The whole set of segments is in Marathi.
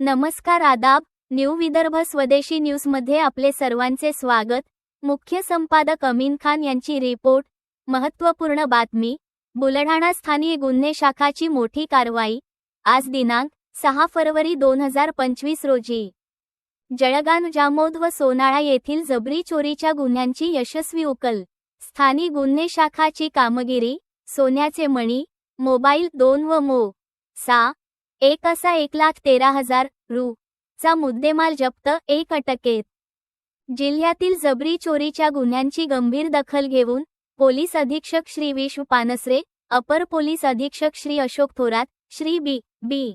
नमस्कार आदाब न्यू विदर्भ स्वदेशी न्यूजमध्ये आपले सर्वांचे स्वागत. मुख्य संपादक अमीन खान यांची रिपोर्ट. महत्त्वपूर्ण बातमी बुलढाणा स्थानीय गुन्हे शाखाची मोठी कारवाई. आज दिनांक सहा फरवरी दोन हजार पंचवीस रोजी. जळगाव जामोद व सोनाळा येथील जबरी चोरीच्या गुन्ह्यांची यशस्वी उकल. स्थानिक गुन्हे शाखाची कामगिरी सोन्याचे मणी मोबाईल दोन व मो. सा. एक असा एक लाख तेरा हजार रु. चा मुद्देमाल जप्त एक अटकेत. जिल्ह्यातील जबरी चोरीच्या गुन्ह्यांची गंभीर दखल घेऊन पोलीस अधीक्षक श्री विश्व पानसरे अपर पोलीस अधीक्षक श्री अशोक थोरात श्री बी. बी.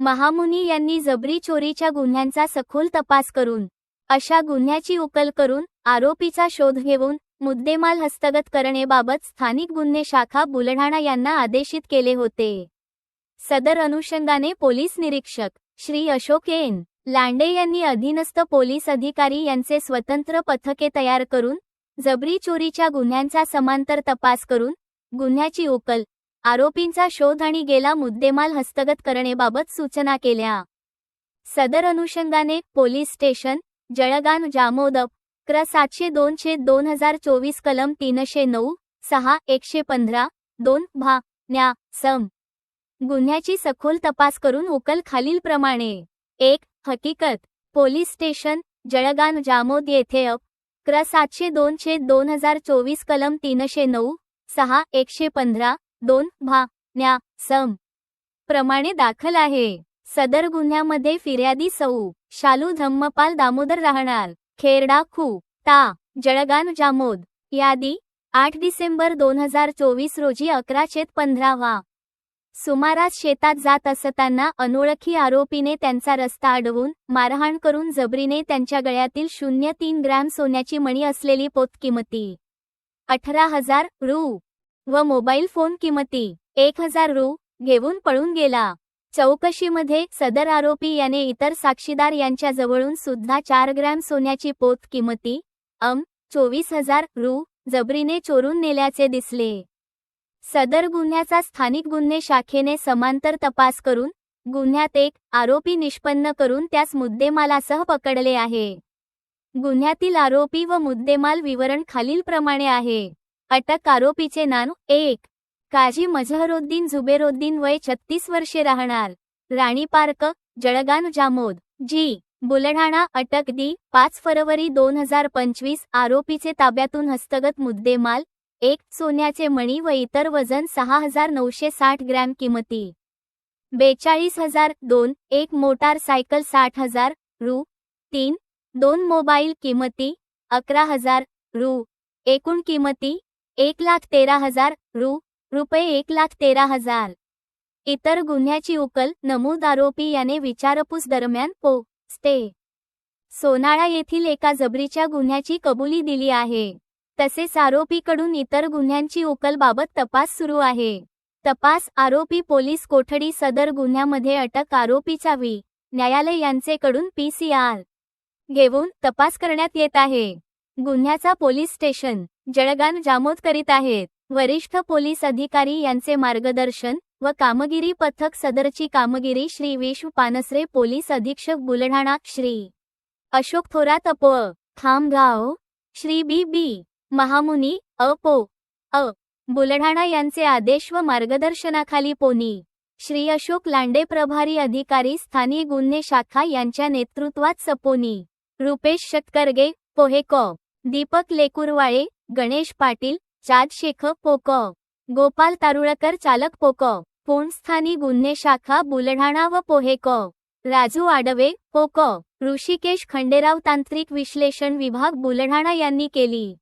महामुनी यांनी जबरी चोरीच्या गुन्ह्यांचा सखोल तपास करून अशा गुन्ह्याची उकल करून आरोपीचा शोध घेऊन मुद्देमाल हस्तगत करणेबाबत स्थानिक गुन्हे शाखा बुलढाणा यांना आदेशित केले होते. सदर अनुषंगाने पोलीस निरीक्षक श्री अशोक एन. लांडे यांनी अधीनस्थ पोलीस अधिकारी यांचे स्वतंत्र पथके तयार करून जबरी चोरीच्या गुन्ह्यांचा समांतर तपास करून गुन्ह्याची उकल आरोपींचा शोध आणि गेला मुद्देमाल हस्तगत करणेबाबत सूचना केल्या. सदर अनुषंगाने पोलीस स्टेशन जळगान जामोदप क्र. सातशे दोनशे दोन हजार चोवीस कलम तीनशे नऊ सहा एकशे पंधरा दोन भा न्या सम. गुन्ह्याची सखोल तपास करून उकल खालीलप्रमाणे. एक हकीकत. पोलीस स्टेशन जळगान जामोद येथे अप. क्र. सातशे दोनशे दोन हजार चोवीस कलम तीनशे नऊ सहा एकशे पंधरा दोन भा न्या सम. प्रमाणे दाखल आहे. सदर गुन्ह्यामध्ये फिर्यादी सौ. शालू धम्मपाल दामोदर राहणार. खेरडा खू. ता जळगान जामोद. यादी आठ डिसेंबर दोन हजार चोवीस रोजी अकरा चेत पंधरावा सुमारास शेतात जात असताना अनोळखी आरोपीने त्यांचा रस्ता अडवून मारहाण करून जबरीने त्यांच्या गळ्यातील शून्य तीन ग्रॅम सोन्याची मणी असलेली पोतकिमती. अठरा हजार रु. व मोबाईल फोन किमती. एक हजार रु. घेऊन पळून गेला. चौकशीमध्ये सदर आरोपी याने इतर साक्षीदार यांच्या जवळून सुद्धा चार ग्रॅम सोन्याची पोत किमती अम चोवीस हजार रु. जबरीने चोरून नेल्याचे दिसले. सदर गुन्ह्याचा स्थानिक गुन्हे शाखेने समांतर तपास करून गुन्ह्यात एक आरोपी निष्पन्न करून त्यास मुद्देमालासह पकडले आहे. गुन्ह्यातील आरोपी व मुद्देमाल विवरण खालीलप्रमाणे आहे. अटक आरोपीचे नाव एक. काजी मझहरुद्दीन झुबेरोद्दीन वय छत्तीस वर्षे राहणार. राणी पार्क जळगाव जामोद. जी. बुलढाणा अटक दी पाच फरवरी दोन हजार पंचवीस आरोपीचे ताब्यातून हस्तगत मुद्देमाल एक. सोन्याचे मणी व इतर वजन सहा हजार नऊशे साठ ग्रॅम किमती. बेचाळीस हजार दोन एक मोटार सायकल साठ हजार रु. तीन दोन मोबाईल किमती अकरा हजार रु. एकूण किमती एक लाख तेरा हजार रु. रुपये एक लाख तेरा हजार. इतर गुन्ह्याची उकल नमूद आरोपी याने विचारपूस दरम्यान पो. स्टे. सोनाळा येथील एका जबरीच्या गुन्ह्याची कबुली दिली आहे. तसेच आरोपीकडून इतर गुन्ह्यांची उकलबाबत तपास सुरू आहे. तपास आरोपी पोलीस कोठडी सदर गुन्ह्यामध्ये अटक आरोपीचा वी न्यायालय यांचेकडून पीसीआर घेऊन तपास करण्यात येत आहे. गुन्ह्याचा पोलीस स्टेशन. जळगाव जामोद करीत आहेत. वरिष्ठ पोलीस अधिकारी यांचे मार्गदर्शन व कामगिरी पथक सदरची कामगिरी श्री विश्व पानसरे पोलीस अधीक्षक बुलढाणा श्री अशोक थोरात अपो खामगाव श्री बी बी महामुनी अपो अ बुलढाणा यांचे आदेश व मार्गदर्शनाखाली पोनी. श्री अशोक लांडे प्रभारी अधिकारी स्थानीय गुन्हे शाखा यांच्या नेतृत्वात सपोनी. रुपेश शतकर्गे पोहेको दीपक लेकुरवाळे गणेश पाटील चाद शेख पोक गोपाल तारुळकर चालक पोक स्थानी गुन्हे शाखा बुलढाणा व पोहेक राजू आडवे पोक ऋषिकेश खंडेराव तांत्रिक विश्लेषण विभाग बुलढाणा यांनी केली.